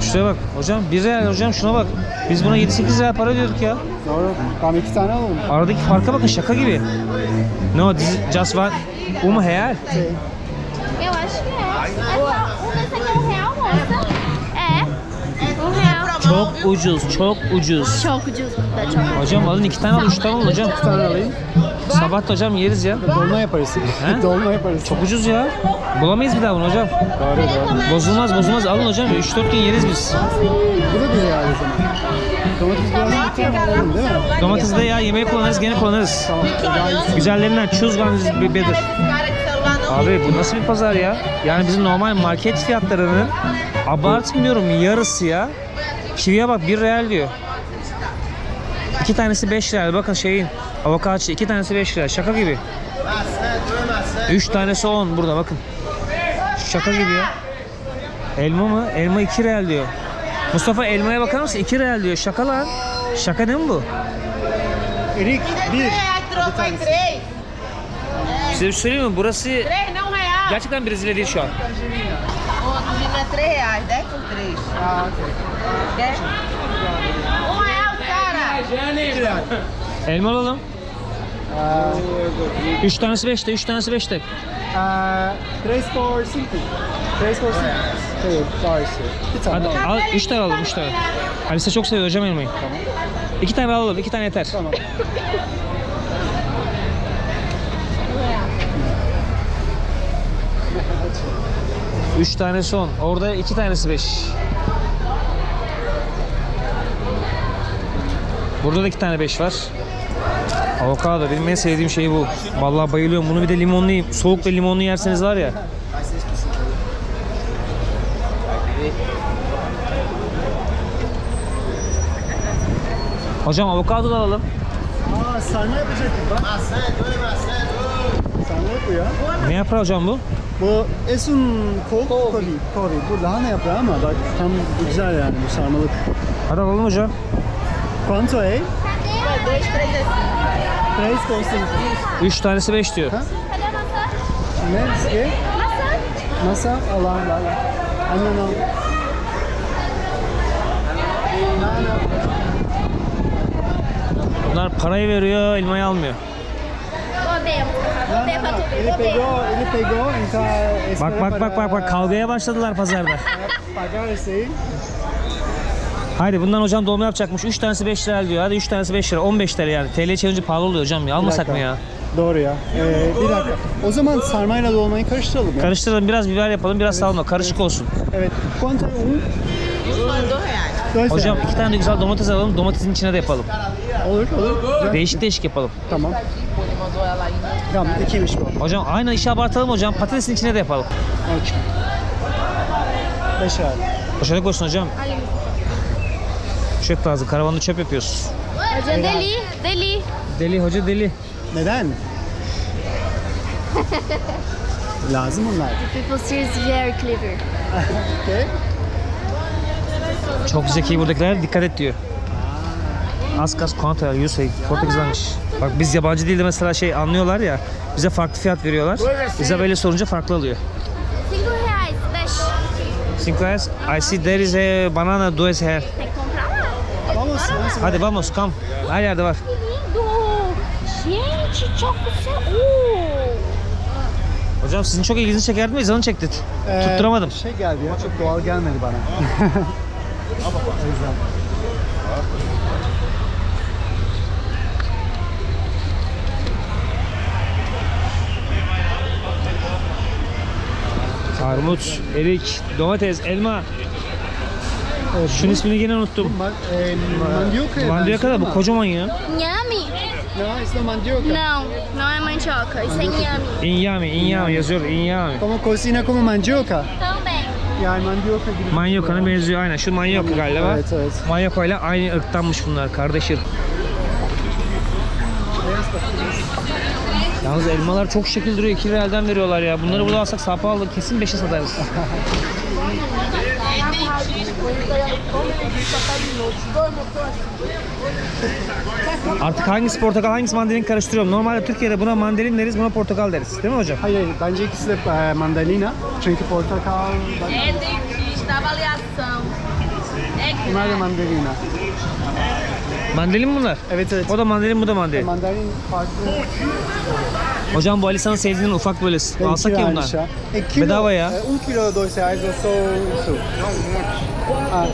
Şuraya bak hocam 1 real hocam şuna bak. Biz buna 7-8 real para ödüyorduk ya. Doğru. Tamam iki tane alalım. Aradaki farka bakın şaka gibi. No, this is just one. Um real. Eu acho que é. É só um desse aqui é um real, moça? É. Um real. Çok ucuz, çok ucuz. Çok ucuz. Hocam alın iki tane alın, üç tane alın hocam. Bir tane alayım. Sabah da hocam yeriz ya. Dolma yaparız. He? Dolma yaparız. Çok ucuz ya. Bulamayız bir daha bunu hocam. Doğru doğru. Bozulmaz bozulmaz alın hocam. 3-4 gün yeriz biz. Bu da bir yani zaman. Domates değil mi? Domatesi de ya yemeğe kullanırız gene kullanırız. Güzellerinden choose one is better. Abi bu nasıl bir pazar ya? Yani bizim normal market fiyatlarının abartmıyorum yarısı ya. Kiviye bak 1 real diyor. İki tanesi 5 real. Bakın şeyin avokado iki tanesi 5 real. Şaka gibi. 3 tanesi 10 burada bakın. Şaka gibi ya. Elma mı? Elma 2 real diyor. Mustafa elmaya bakar mısın? 2 real diyor. Şaka lan. Şaka değil mi bu? Erik bir. Trocou em três. Size bir şey söyleyeyim mi? Burası gerçekten Brezilya değil şu an. Cara. Elma alalım. Aa, 3 tanesi 5'te, 3 tanesi 5'te. aa, Tres por cinco. Tres por cinco. Evet. Bir tane Hadi alalım. al 3 tane alalım 3 tane. Alisa çok seviyor hocam elmayı. Tamam. 2 tane alalım, 2 tane yeter. Tamam. Üç tanesi 10. Orada 2 tanesi 5. Burada da 2 tane 5 var. Avokado benim en sevdiğim şey bu. Vallahi bayılıyorum. Bunu bir de limonlu yiyeyim. Soğuk ve limonlu yerseniz var ya. Hocam avokado da alalım. Aa sarma yapacaktık bak. Sarma bu ya. Ne yapar hocam bu? Bu esun kol kori. Kori. Bu lahana yaprağı ama bak tam güzel yani bu sarmalık. Hadi alalım hocam. Quanto é? 2,30. Reis de. Üç tanesi beş diyor. Ha? Ne? E? Masa. Masa? Allah Allah Allah. Annen. Bunlar parayı veriyor, elmayı almıyor. Bak bak bak bak bak kavgaya başladılar pazarda. Haydi bundan hocam dolma yapacakmış. 3 tanesi 5 lira diyor. Hadi 3 tanesi 5 lira. 15 TL yani. TL çevirince pahalı oluyor hocam ya. Almasak mı dakika. ya? Doğru ya. Ee, bir dakika. O zaman sarmayla dolmayı karıştıralım ya. Karıştıralım biraz biber yapalım biraz salma. Karışık olsun. Evet. Dois reais. Dois Hocam iki tane de güzel domates alalım. Domatesin içine de yapalım. Olur olur. Güzel. Değişik değişik yapalım. Tamam. Tamam ikiymiş bu. Hocam aynı işi abartalım hocam. Patatesin içine de yapalım. Üç. Beş real. Boşuna koysun hocam. Çöp lazım. Karavanda çöp yapıyoruz. Hocam deli, deli. Deli hoca deli. Neden? Lazım onlar. People here is very clever. Okay. Çok zeki buradakiler dikkat et diyor. Az kas kontra Yusuf Portekizlenmiş. Bak biz yabancı dilde mesela şey anlıyorlar ya bize farklı fiyat veriyorlar. Isabel'e sorunca farklı alıyor. Cinco reais, deixa. Cinco reais. I see there is a banana dois real. Tem que comprar lá. Vamos. vamos. Hadi vamos come. Her yerde var. Que lindo! Gente, çok güzel. Oo. Hocam sizin çok ilginizi çekerdi mi? İzanı çekti. Ee, Tutturamadım. Şey geldi ya çok doğal gelmedi bana. o yüzden. Armut, erik, domates, elma. Şunun ismini yine unuttum. Ma e, mandioca. Mandioka da bu kocaman ya. Inhame? ama- No, it's not mandioca. Não, não é mandioca. Isso é inhame. İnyami, inyami yazıyor. İnyami. Como cocina como mandioca. Também. Yani mandioca gibi. Manyoka'na benziyor aynen. Şu manyoka galiba. Evet evet. Manyoka ile aynı ırktanmış bunlar kardeşim. Yalnız elmalar çok şekil duruyor. 2 realden veriyorlar ya. Bunları burada alsak sağ pahalı kesin 5'e satarız. Artık hangisi portakal hangisi mandalin karıştırıyorum. Normalde Türkiye'de buna mandalin deriz, buna portakal deriz. Değil mi hocam? Hayır, hayır. bence ikisi de e, mandalina. Çünkü portakal... É dentista, avaliação. É mandalina. Mandalin mi bunlar? Evet evet. O da mandalin bu da mandalin. Mandalin farklı. Hocam bu Alisa'nın sevdiğinin ufak böyle alsak ya bunlar. E, kilo, Bedava ya. e, un kilo de 12 reais eu sou isso. Ah.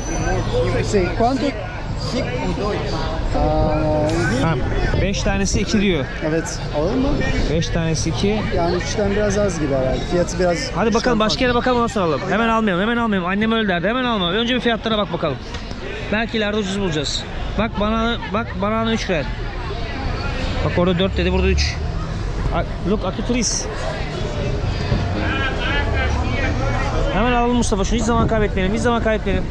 Quanto? Ha, 5 tanesi 2 diyor. evet. Alalım mı? 5 tanesi 2. Yani üçten biraz az gibi herhalde. Fiyatı biraz... Hadi bakalım başka yere bakalım sonra alalım. Hemen almayalım, hemen almayalım. Annem öyle derdi. Hemen alma. Önce bir fiyatlara bak bakalım. Belki ileride ucuz bulacağız. Bak bana bak bana 3 real. Bak orada 4 dedi, burada 3. Look, aquí turis. Hemen alalım Mustafa şunu hiç zaman kaybetmeyelim, hiç zaman kaybetmeyelim.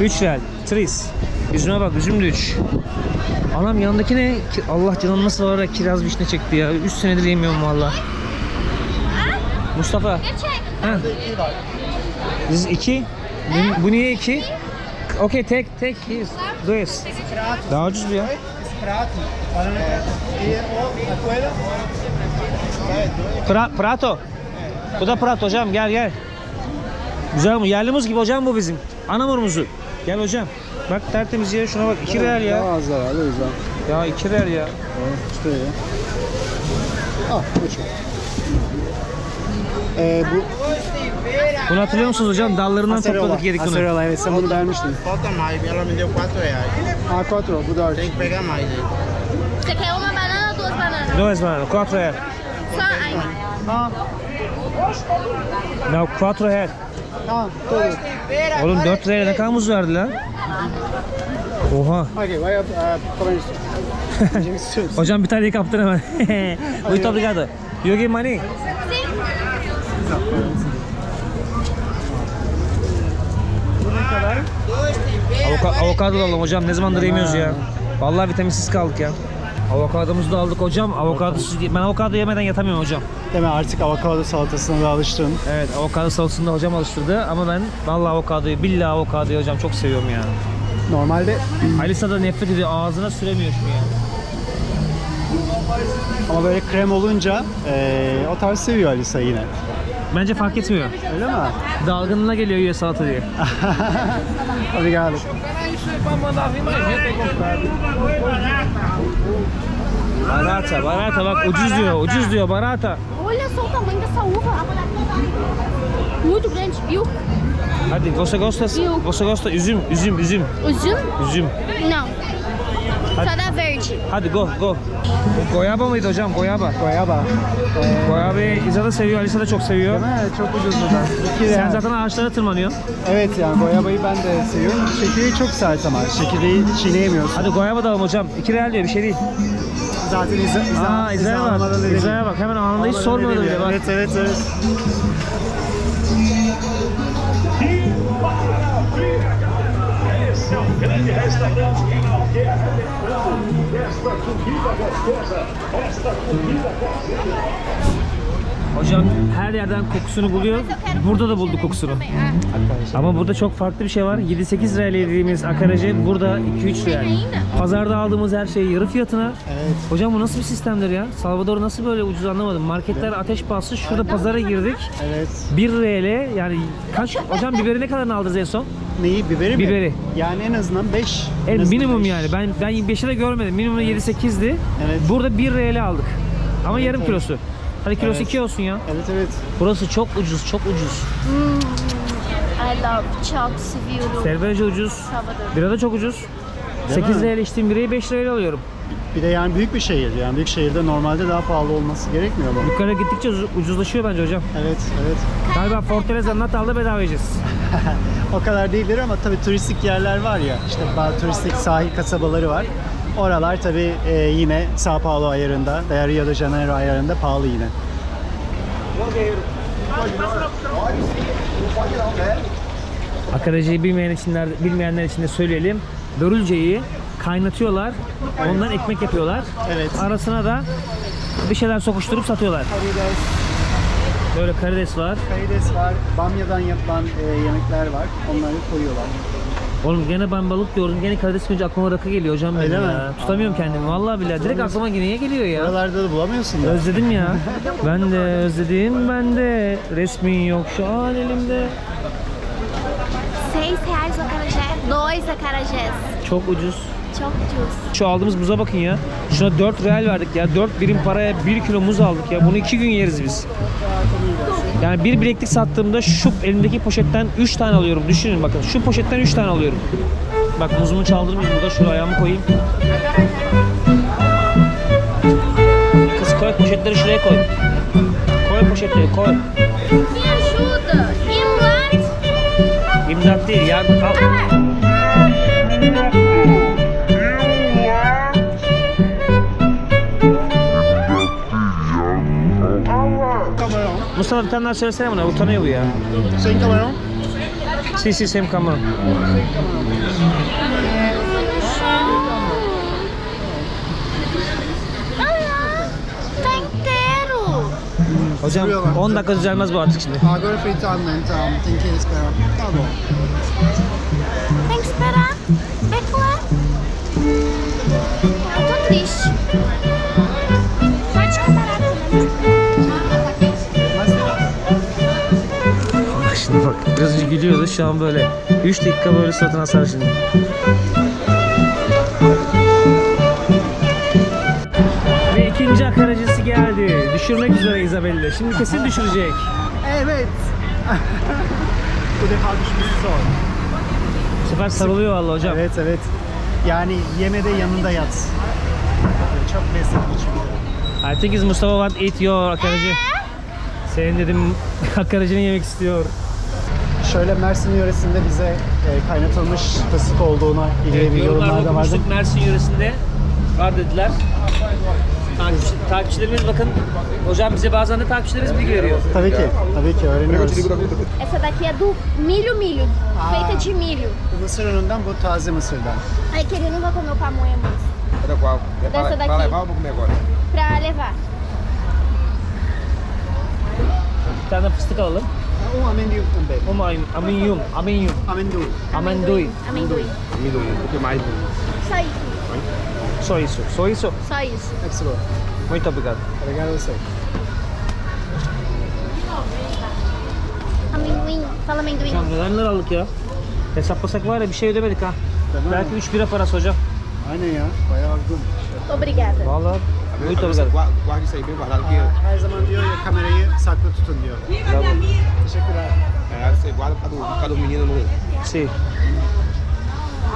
3 real, tris. Üzüme bak, üzüm de 3. Anam yanındaki ne? Allah canım nasıl ya kiraz vişne çekti ya. 3 senedir yemiyorum valla. Mustafa. Ha. Biz 2. Bu, bu niye 2? Okey tek tek yes. Dois. Daha ucuz bu ya. Pra, prato. Bu da prato hocam gel gel. Güzel mi? Yerli muz gibi hocam bu bizim. Anamur muzu. Gel hocam. Bak tertemiz ya şuna bak 2 real ya. Daha az herhalde o yüzden. Ya 2 real ya. İşte öyle. Ah, bu çok. Ee, bu Bunu hatırlıyor musunuz hocam? Dallarından acerola. topladık yedik bunu. Acerola, evet sen bunu beğenmiştin. Falta mais, ela me deu 4 reais. Ah, quatro, bu dört. Tem que pegar mais aí. Você quer uma banana ou duas bananas? Dois banana, quatro real. Só aí. No, quatro real. ha, todo. Oğlum 4 liraya ne kadar muz verdi lan? Oha. Uh, istiyoruz. Hocam bir tane kaptın hemen. Muito obrigado. You give money? Avoka avokado da alalım hocam. Ne zamandır yemiyoruz ya. Vallahi vitaminsiz kaldık ya. Avokadomuzu da aldık hocam. Avokadosuz ben avokado yemeden yatamıyorum hocam. Değil mi? Artık avokado salatasına da alıştın. Evet avokado salatasını da hocam alıştırdı ama ben vallahi avokadoyu billahi avokadoyu hocam çok seviyorum ya. Normalde Alisa da nefret ediyor ağzına süremiyor şunu ya. ama böyle krem olunca eee, o tarz seviyor Alisa yine. Bence fark etmiyor. Öyle mi? Dalgınlığına geliyor yiyor salata diye. Obrigado. Barata, barata bak ucuz diyor, ucuz diyor barata. Olha só o tamanho dessa uva. Muito grande, viu? Hadi você gosta, você gosta üzüm, üzüm, üzüm, Üzüm? üzüm. Não. Só da verde. Hadi go, go. Goyaba mıydı hocam? Goyaba. Goyaba. Eee, Goyabayı İza da seviyor, Alisa da çok seviyor. değil mi? Çok ucuz burada. İki Sen real. zaten ağaçlara tırmanıyorsun. Evet yani goyabayı ben de seviyorum. Çekirdeği çok sert ama. Çekirdeği çiğneyemiyorsun. Hadi goyaba da alalım hocam. 2 real diyor bir şey değil. Zaten İza, İza, Aa İza'ya almadan bak. İza'ya bak. Hemen anında hiç Almadan sormadı bile bak. Evet evet evet. desta comida gostosa, esta comida gostosa. Hocam her yerden kokusunu buluyor. Burada da buldu kokusunu. Ama burada çok farklı bir şey var. 7-8 lirayla yediğimiz akaracı burada 2-3 lira. Pazarda aldığımız her şey yarı fiyatına. Evet. Hocam bu nasıl bir sistemdir ya? Salvador nasıl böyle ucuz anlamadım. Marketler ateş bastı. Şurada pazara girdik. Evet. 1 liraya yani kaç hocam biberi ne kadar aldınız en son? Neyi? Biberi mi? Biberi. Yani en azından 5. En minimum yani. Ben ben 5'i de görmedim. Minimum 7-8'di. Evet. Burada 1 liraya aldık. Ama yarım evet. kilosu. Hadi kilosu Evet. 2 olsun ya. Evet evet. Burası çok ucuz, çok ucuz. I love chalk civil Cerveja ucuz. Salvador. Bira da çok ucuz. Değil 8 mi? liraya içtiğim birayı 5 liraya alıyorum. Bir de yani büyük bir şehir. Yani büyük şehirde normalde daha pahalı olması gerekmiyor mu? Yukarı gittikçe ucuz- ucuzlaşıyor bence hocam. Evet evet. Galiba Fortaleza Natal'da bedava yiyeceğiz. O kadar değildir ama tabii turistik yerler var ya. işte bazı turistik sahil kasabaları var. Oralar tabii e, yine Sao Paulo ayarında veya Rio de Janeiro ayarında pahalı yine. Akaracıyı bilmeyen içinler, bilmeyenler için de söyleyelim. Börülceyi kaynatıyorlar. Ondan ekmek yapıyorlar. Evet. Arasına da bir şeyler sokuşturup satıyorlar. Karides, Böyle karides var. karides var, bamyadan yapılan e, yemekler var. Onları koyuyorlar. Oğlum gene ben balık gördüm. Gene karides görünce aklıma rakı geliyor hocam benim Öyle mi? ya. Tutamıyorum kendimi. Vallahi billahi. Direkt aklıma yine geliyor ya. Oralarda da bulamıyorsun da. Özledim ya. Ben de özledim ben de. Resmin yok şu an elimde. Seis reais o acarajé. Dois acarajés. Çok ucuz. Çok ucuz. Şu aldığımız muza bakın ya. Şuna 4 real verdik ya. 4 birim paraya 1 kilo muz aldık ya. Bunu 2 gün yeriz biz. Yani bir bileklik sattığımda şu elimdeki poşetten 3 tane alıyorum. Düşünün bakın. Şu poşetten 3 tane alıyorum. Bak muzumu çaldırmayayım burada. Şuraya ayağımı koyayım. Kız koy poşetleri şuraya koy. Koy poşetleri koy. Imlat. İmdat değil ya. Al. Mustafa bir tane daha söylesene buna. Utanıyor bu ya. Sem camarão? Si si tá inteiro. Hocam 10 dakika düzelmez bu artık şimdi. Agora fritando, né? Então tem que esperar. Tá bom. Tem que esperar. É claro. Eu Bak. Biraz önce gülüyordu. Şu an böyle 3 dakika böyle suratına asar şimdi. Ve ikinci akaracısı geldi. Düşürmek üzere Isabel'le. Şimdi kesin düşürecek. Evet. Bu defa düşmesi zor. Bu sefer sarılıyor vallahi hocam. Evet evet. Yani yeme de yanında yat. Çok lezzetli çünkü. I think is Mustafa want eat your akaracı. Senin dedim akaracını yemek istiyor. Şöyle Mersin yöresinde bize e, kaynatılmış fıstık olduğuna ilgili bir yorumlar da vardı. okumuştuk Mersin yöresinde var dediler. Takipçi, takipçilerimiz bakın hocam bize bazen de takipçilerimiz bilgi veriyor. Tabii ki, tabii ki öğreniyoruz. Essa daqui é do milho milho. Feita de milho. Bu mısır unundan, bu taze mısırdan. Ai, que ele não vai comer o pamonha mais. Olha qual. É pra, Dessa pra daqui. levar ou pra comer agora? Pra levar. Bir tane fıstık alalım. Um amendoim também. Uma aminyum, aminyum, Amendoim. amendoim. Amendoim. Amendoim, um pouquinho mais. Só isso. Só isso, só isso. Só isso. Hepsi bu. Muito obrigado. Obrigado a você. Amendoim. Fala amendoim. Hocam neler neler aldık ya. Hesaplasak var ya bir şey ödemedik ha. Tamam. Belki 3 bira parası hocam. Aynen ya, bayağı uygun. Obrigada. Vallahi obrigado. guarda, guarda isso aí bem guardado que her zaman diyor ya kamerayı saklı tutun diyor. Teşekkürler. é, você guarda causa do, causa do menino.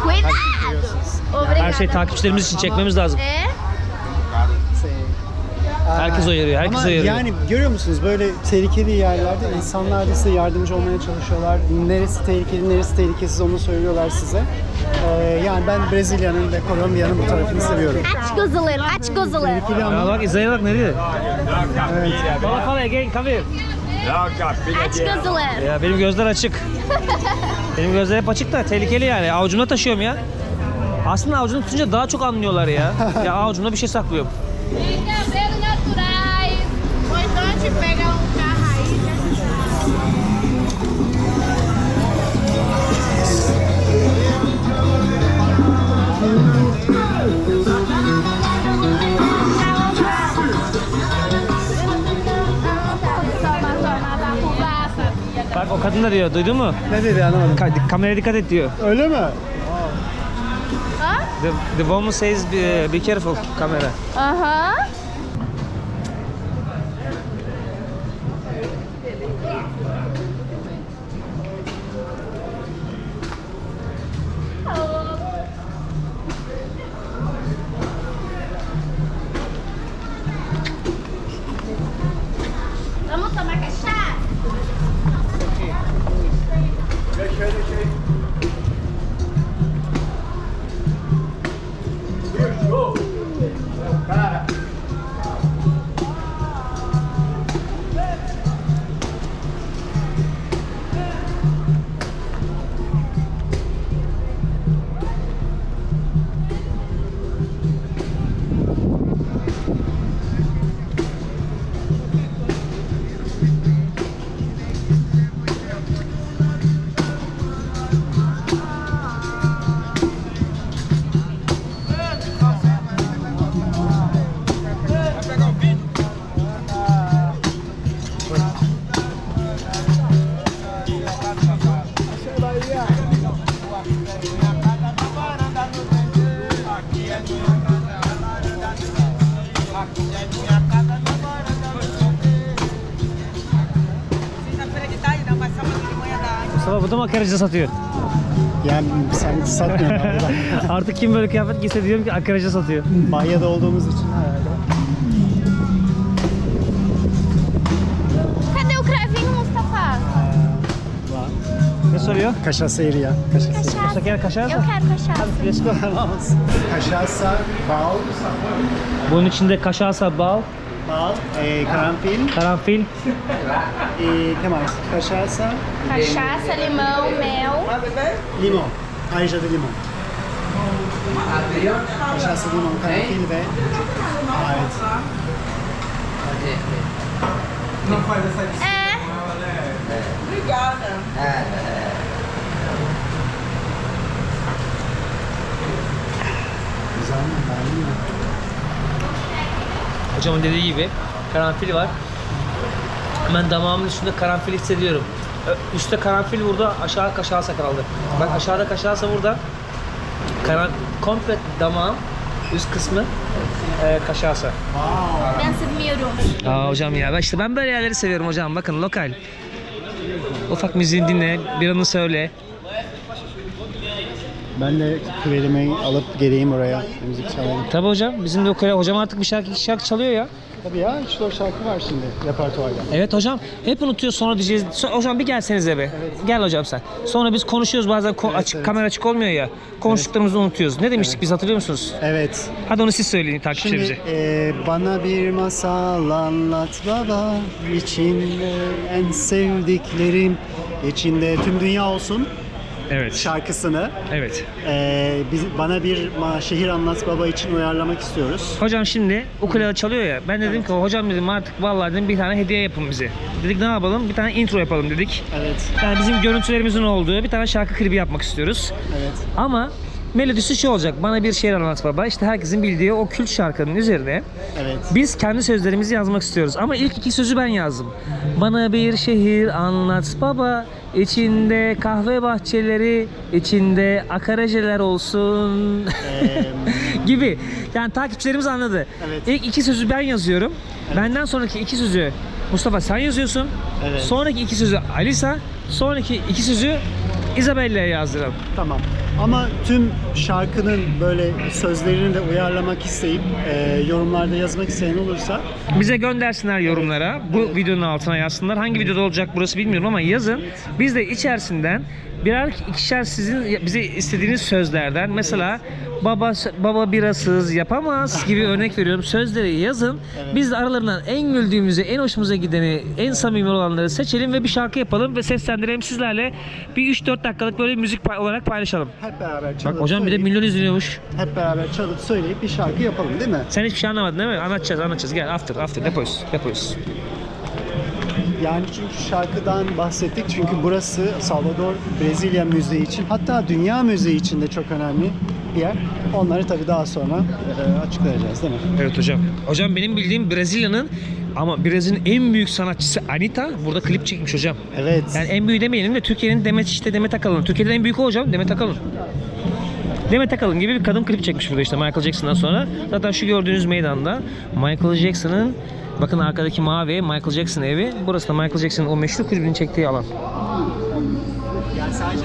Cuidado. Obrigada. Her şey takipçilerimiz için çekmemiz lazım. Aa, Herkes uyarıyor, herkes ama uyarıyor. Yani görüyor musunuz böyle tehlikeli yerlerde insanlar da size yardımcı olmaya çalışıyorlar. Neresi tehlikeli, neresi tehlikesiz onu söylüyorlar size. Ee, yani ben Brezilya'nın ve Kolombiya'nın bu tarafını seviyorum. Aç gözleri, aç gözleri. Tehlikeli Ya bak İza'ya bak ne diyor? evet. Fala fala again come here. Aç gözleri. Ya benim gözler açık. benim gözler hep açık da tehlikeli yani. Avucumda taşıyorum ya. Aslında avucunu tutunca daha çok anlıyorlar ya. ya avucumda bir şey saklıyorum. Kadın da diyor duydun mu? Ne dedi anlamadım. Ka- kameraya dikkat et diyor. Öyle mi? The, the woman says be, be careful kamera. Aham. Mustafa bu da makaracı satıyor. Yani sen satmıyorsun abi. Artık kim böyle kıyafet giyse diyorum ki makaracı satıyor. Banyada olduğumuz için herhalde. Cadê o cravinho, Mustafa? Var. Ne soruyor? Cachaça ya. Cachaça. Cachaça. Quer cachaça? Eu quero cachaça. Let's go. Bal, Bunun içinde kaşarsa bal, bal, eh, caranfil karanfil, e que mais? Cachaça, Cachaça, limão, mel. limão. Ayrıca da limon. Cachaça, limon, karanfil ve evet. É. Güzel mi? Beğendin mi? Hocamın dediği gibi karanfil var. Hemen damağımın üstünde karanfil hissediyorum. Ö- Üstte karanfil burada, aşağı kaşarsa kaldı. Bak aşağıda kaşarsa burada. Karan komple damağım üst kısmı e, kaşarsa. Ben sevmiyorum. Aa hocam ya ben işte ben böyle yerleri seviyorum hocam. Bakın lokal. Ufak müziğini dinle, bir anı söyle. Ben de küverimi alıp geleyim oraya. Müzik çalayım. Tabii hocam bizim de okula hocam artık bir şarkı şarkı çalıyor ya. Tabii ya 3-4 şarkı var şimdi repertuarda. Evet hocam. Hep unutuyor sonra diyeceğiz. So- hocam bir gelsenize be. Gel hocam sen. Sonra biz konuşuyoruz bazen ko- açık evet. kamera açık olmuyor ya. Konuştuklarımızı unutuyoruz. Ne demiştik biz hatırlıyor musunuz? Evet. Hadi onu siz söyleyin Şimdi takipçilerimize. e, bana bir masal anlat baba içinde en sevdiklerim içinde tüm dünya olsun Evet. şarkısını Evet. e, biz, bana bir ma- şehir anlat baba için uyarlamak istiyoruz. Hocam şimdi ukulele çalıyor ya. Ben dedim ki hocam dedim artık vallahi dedim bir tane hediye yapın bize. Dedik ne yapalım? Bir tane intro yapalım dedik. Evet. Yani bizim görüntülerimizin olduğu bir tane şarkı klibi yapmak istiyoruz. Evet. Ama melodisi şu olacak. Bana bir şehir anlat baba. İşte herkesin bildiği o kült şarkının üzerine Evet. Biz kendi sözlerimizi yazmak istiyoruz ama ilk iki sözü ben yazdım. Bana bir şehir anlat baba, içinde kahve bahçeleri, içinde akarajeler olsun gibi. Yani takipçilerimiz anladı. Evet. İlk iki sözü ben yazıyorum. Benden sonraki iki sözü Mustafa sen yazıyorsun. Evet. Sonraki iki sözü Alisa, sonraki iki sözü Isabella'ya yazdıralım. Tamam. Ama tüm şarkının böyle sözlerini de uyarlamak isteyip e, yorumlarda yazmak isteyen olursa Bize göndersinler yorumlara. Bu videonun altına yazsınlar. Hangi videoda olacak burası bilmiyorum ama yazın. Biz de içerisinden birer ikişer sizin bize istediğiniz sözlerden mesela baba baba birasız yapamaz gibi örnek veriyorum. Sözleri yazın. Biz de aralarından en güldüğümüzü, en hoşumuza gideni, en samimi olanları seçelim ve bir şarkı yapalım ve seslendirelim sizlerle. Bir 3-4 dakikalık böyle müzik olarak paylaşalım. hep beraber Bak çalıp hocam bir de milyon izleniyormuş. hep beraber çalıp söyleyip bir şarkı yapalım değil mi? Sen hiçbir şey anlamadın değil mi? Anlatacağız, anlatacağız. Gel after, after. Depoyuz, depoyuz. Yani çünkü şarkıdan bahsettik çünkü burası Salvador Brezilya Müziği için hatta dünya müziği için de çok önemli bir yer. Onları tabii daha sonra e, açıklayacağız değil mi? Evet hocam. Hocam benim bildiğim Brezilya'nın ama Brezilya'nın en büyük sanatçısı Anita burada klip çekmiş hocam. Evet. Yani en büyüğü demeyelim de Türkiye'nin Demet işte Demet Akalın. Türkiye'de en büyük o hocam Demet Akalın. Demet Akalın gibi bir kadın klip çekmiş burada işte Michael Jackson'dan sonra. Zaten şu gördüğünüz meydanda Michael Jackson'ın bakın arkadaki mavi Michael Jackson evi. Burası da Michael Jackson'ın o meşhur klibini çektiği alan. Yani sadece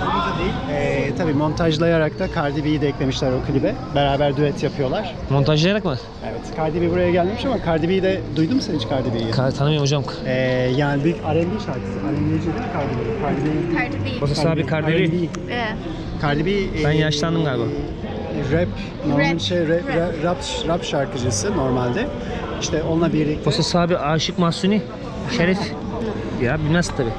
Anita değil, e, tabii montajlayarak da Cardi B'yi de eklemişler o klibe. Beraber düet yapıyorlar. Montajlayarak mı? Evet, Cardi B buraya gelmiş ama Cardi B'yi de duydun mu sen hiç Cardi B'yi? Ka- Tanımıyorum hocam. E, yani büyük R&B şarkısı. R&B'ci değil mi Cardi B? Cardi B. Cardi B. Burası abi Kardeli. R&B. É. Cardi B Ben e, yaşlandım galiba. Rap, normal Rap. şey rap, rap, rap, rap şarkıcısı normalde. İşte onunla birlikte Burası abi Aşık Mahsuni. Şerif. Ya bilmez tabii.